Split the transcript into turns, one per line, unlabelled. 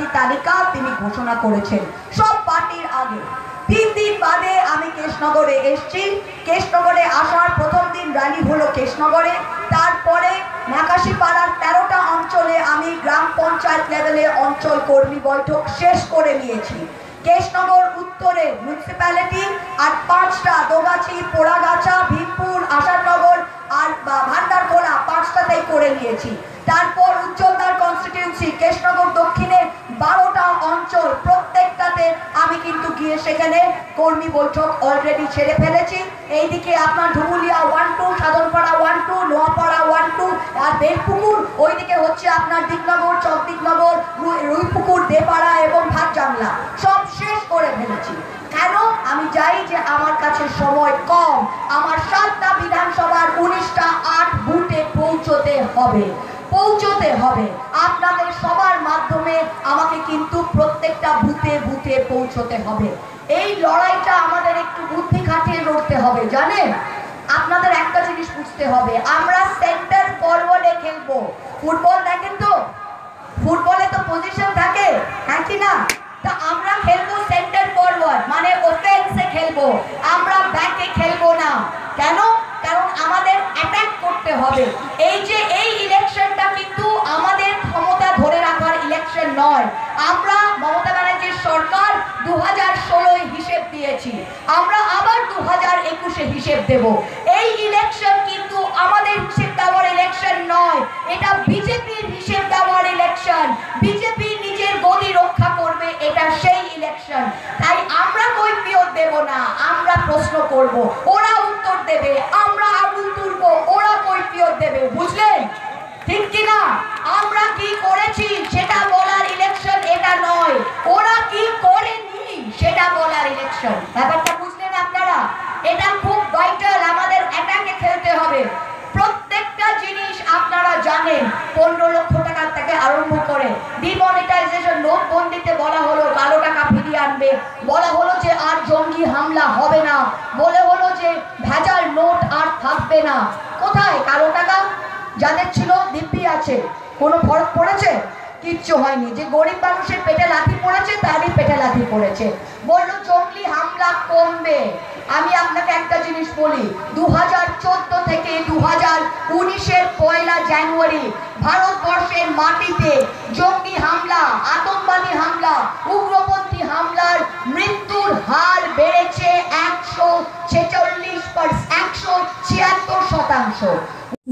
প্রার্থী তালিকা তিনি ঘোষণা করেছেন। সব পার্টির আগে। তিন দিন বাদে আমি কেশনগরে এসেছি। কেশনগরে আসার প্রথম দিন র্যালি হলো কেশনগরে। তারপরে নাকাশিপাড়ার তেরোটা অঞ্চলে আমি গ্রাম পঞ্চায়েত লেভেলে অঞ্চল কর্মী বৈঠক শেষ করে নিয়েছি। কেশনগর উত্তরে মিউনিসিপ্যালিটি আর পাঁচটা দোগাছি, পোড়াগাছা, ভীমপুর আসারনগর আর ভান্ডারখোলা পাঁচটাতেই করে নিয়েছি। তারপর উজ্জ্বলদার কনস্টিটিউন্সি কেশনগর দক্ষিণের বারোটা অঞ্চল, প্রত্যেকটাতে আমি কিন্তু গিয়ে সেখানে কর্মী বৈঠক অলরেডি ছেড়ে ফেলেছি। এইদিকে আপনার Dhubulia one two Sadhanpara one two Noapara one two আর বেলপুকুর, ওইদিকে হচ্ছে আপনার দিকনগর, চকদিকনগর রুইপুকুর, দেপাড়া এবং ভাতজাংলা সব শেষ করে ফেলেছি। কেন? আমি চাই যে আমার কাছে সময় কম। আমার সাতটা বিধানসভার উনিশটা আট বুথে পৌঁছতে হবে। পৌঁছতে হবে। আপনাদের সবার মাধ্যমে আমাকে কিন্তু প্রত্যেকটা বুথে বুথে পৌঁছতে হবে। এই লড়াইটা আমাদের একটু বুদ্ধি খাটিয়ে লড়তে হবে, জানেন? আপনাদের একটা জিনিস বুঝতে হবে, আমরা সেন্টার ফরওয়ার্ডে খেলব। ফুটবল দেখেন তো? ফুটবলে তো পজিশন থাকে হ্যাঁ কি না? তা আমরা খেলব সেন্টার ফরওয়ার্ড মানে ওফেন্সে খেলব। আমরা ব্যাকে খেলব না। কেন? কারণ আমাদের অ্যাটাক করতে হবে। এই যে এই ইলেকশনটা কিন্তু আমাদের ক্ষমতা ধরে রাখার ইলেকশন নয় আমরা মমতা ব্যানার্জির সরকার দু হাজার ষোলোয় হিসেব দিয়েছি। আমরা আবার দু হাজার একুশে হিসেব দেব। এই ইলেকশন কিন্তু আমাদের হিসেব দেওয়ার ইলেকশন নয়। এটা বিজেপির হিসেব দেওয়ার ইলেকশন বিজেপি নিজের গদি রক্ষা করবে, এটা সেই ইলেকশন তাই আমরা কৈফিয়ত দেব না, আমরা প্রশ্ন করব, ওরা উত্তর দেবে, আমরা আগুন তুলবো, ওরা কৈফিয়ত দেবে, বুঝলেন? ঠিক কি না আমরা কি করেছি সেটা বলার ইলেকশন এটা নয় ওরা কি করেনি সেটা ইলেকশন ব্যাপারটা বুঝলেন আপনারা? এটা খুব ভাইটাল আমাদের অ্যাটাকে খেলতে হবে। প্রত্যেকটা জিনিস আপনারা জানেন, পনেরো লক্ষ টাকা থেকে আরম্ভ করে। ডিমনিটাইজেশন নোট বন্দিতে বলা হলো, কালো টাকা ফিরিয়ে আনবে। বলা হলো যে আর জঙ্গি হামলা হবে না। বলে হলো যে ভেজাল নোট আর থাকবে না। কোথায়? কালো টাকা? যাদের ছিল, দিব্যি আছে। কোনো ফরক পড়েছে? কিচ্ছু হয়নি। যে গরিব মানুষের পেটে লাথি পড়েছে, তারই পেটে লাথি পড়েছে। বলল, জঙ্গলি হামলা কমবে। আমি আপনাকে একটা জিনিস বলি দু হাজার চোদ্দ থেকে দু হাজার উনিশের পয়লা জানুয়ারি ভারতবর্ষের মাটিতে জঙ্গি হামলা